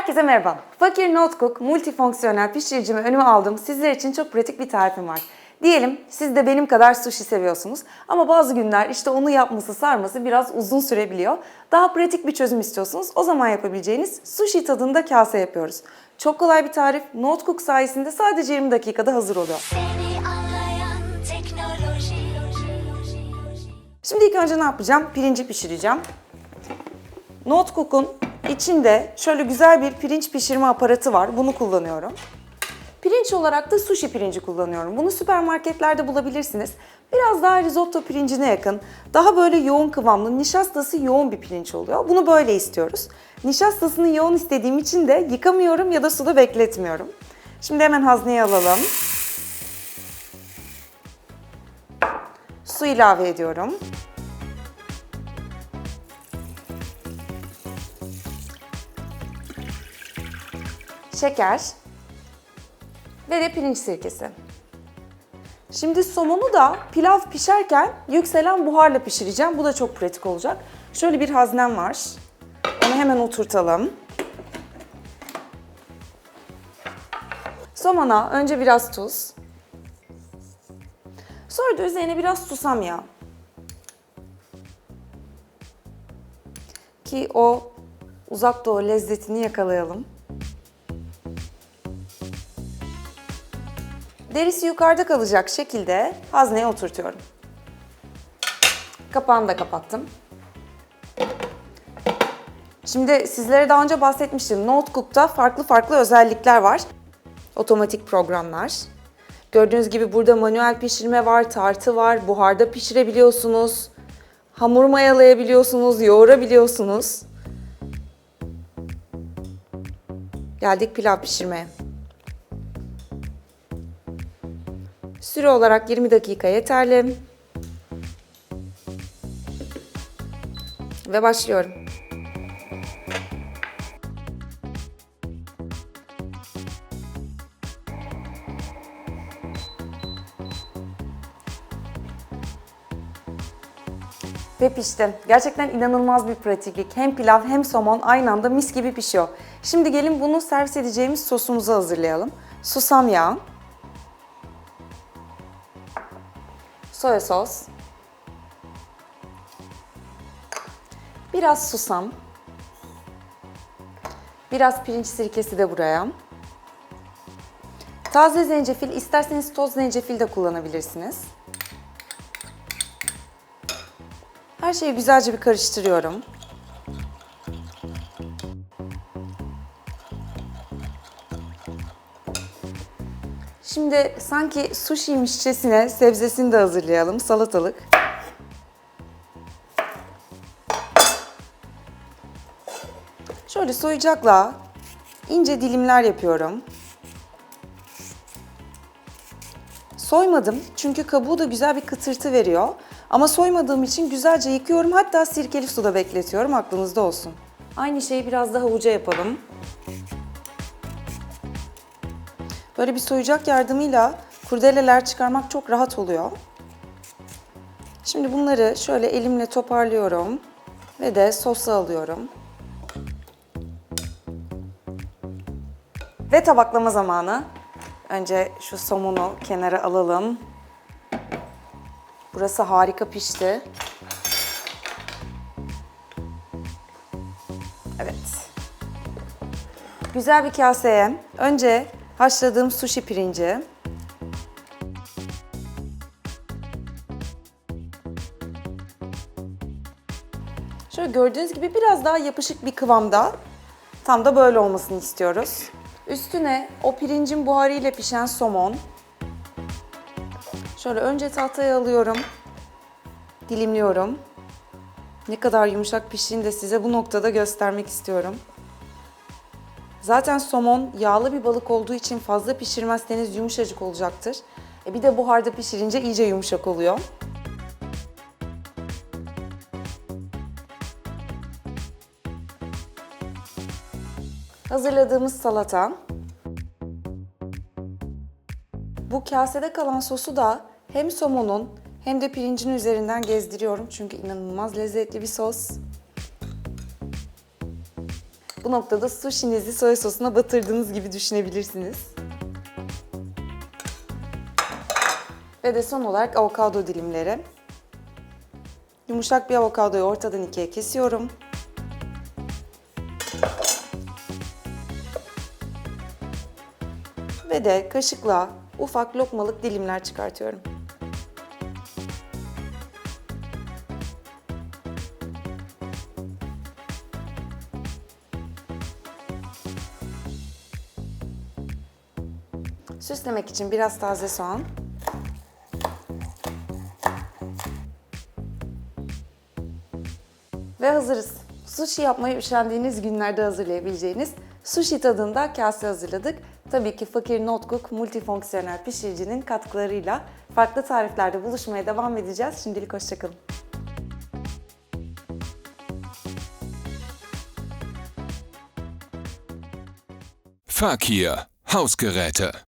Herkese merhaba. Fakir Notcook multifonksiyonel pişiricimi önüme aldım. Sizler için çok pratik bir tarifim var. Diyelim siz de benim kadar sushi seviyorsunuz ama bazı günler işte onu yapması sarması biraz uzun sürebiliyor. Daha pratik bir çözüm istiyorsunuz. O zaman yapabileceğiniz sushi tadında kase yapıyoruz. Çok kolay bir tarif. Notcook sayesinde sadece 20 dakikada hazır oluyor. Şimdi ilk önce ne yapacağım? Pirinci pişireceğim. Notcook'un içinde şöyle güzel bir pirinç pişirme aparatı var. Bunu kullanıyorum. Pirinç olarak da sushi pirinci kullanıyorum. Bunu süpermarketlerde bulabilirsiniz. Biraz daha risotto pirincine yakın, daha böyle yoğun kıvamlı, nişastası yoğun bir pirinç oluyor. Bunu böyle istiyoruz. Nişastasını yoğun istediğim için de yıkamıyorum ya da suda bekletmiyorum. Şimdi hemen hazneye alalım. Su ilave ediyorum. Şeker ve de pirinç sirkesi. Şimdi somonu da pilav pişerken yükselen buharla pişireceğim. Bu da çok pratik olacak. Şöyle bir haznem var. Onu hemen oturtalım. Somona önce biraz tuz. Sonra da üzerine biraz susam yağı. Ki o uzak doğu lezzetini yakalayalım. Derisi yukarıda kalacak şekilde hazneye oturtuyorum. Kapağını da kapattım. Şimdi sizlere daha önce bahsetmiştim. Notebook'ta farklı farklı özellikler var. Otomatik programlar. Gördüğünüz gibi burada manuel pişirme var, tartı var, buharda pişirebiliyorsunuz. Hamur mayalayabiliyorsunuz, yoğurabiliyorsunuz. Geldik pilav pişirmeye. Süre olarak 20 dakika yeterli. Ve başlıyorum. Ve pişti. Gerçekten inanılmaz bir pratiklik. Hem pilav hem somon aynı anda mis gibi pişiyor. Şimdi gelin bunu servis edeceğimiz sosumuzu hazırlayalım. Susam yağı. Soya sos. Biraz susam. Biraz pirinç sirkesi de buraya. Taze zencefil, isterseniz toz zencefil de kullanabilirsiniz. Her şeyi güzelce bir karıştırıyorum. Şimdi sanki sushi'ymişçesine sebzesini de hazırlayalım. Salatalık. Şöyle soyacakla ince dilimler yapıyorum. Soymadım çünkü kabuğu da güzel bir kıtırtı veriyor. Ama soymadığım için güzelce yıkıyorum. Hatta sirkeli suda bekletiyorum. Aklınızda olsun. Aynı şeyi biraz da havuca yapalım. Böyle bir soyacak yardımıyla kurdeleler çıkarmak çok rahat oluyor. Şimdi bunları şöyle elimle toparlıyorum ve de sosa alıyorum. Ve tabaklama zamanı. Önce şu somonu kenara alalım. Burası harika pişti. Evet. Güzel bir kaseye önce haşladığım sushi pirinci. Şöyle gördüğünüz gibi biraz daha yapışık bir kıvamda. Tam da böyle olmasını istiyoruz. Üstüne o pirincin buharıyla pişen somon. Şöyle önce tahtaya alıyorum. Dilimliyorum. Ne kadar yumuşak piştiğini de size bu noktada göstermek istiyorum. Zaten somon yağlı bir balık olduğu için fazla pişirmezseniz yumuşacık olacaktır. E bir de buharda pişirince iyice yumuşak oluyor. Hazırladığımız salata. Bu kasede kalan sosu da hem somonun hem de pirincin üzerinden gezdiriyorum çünkü inanılmaz lezzetli bir sos. Bu noktada sushinizi soya sosuna batırdığınız gibi düşünebilirsiniz. Ve de son olarak avokado dilimleri. Yumuşak bir avokadoyu ortadan ikiye kesiyorum. Ve de kaşıkla ufak lokmalık dilimler çıkartıyorum. Süslemek için biraz taze soğan. Ve hazırız. Sushi yapmayı üşendiğiniz günlerde hazırlayabileceğiniz sushi tadında kase hazırladık. Tabii ki Fakir Notcook multifonksiyonel pişiricinin katkılarıyla farklı tariflerde buluşmaya devam edeceğiz. Şimdilik hoşçakalın. Fakir Hausgeräte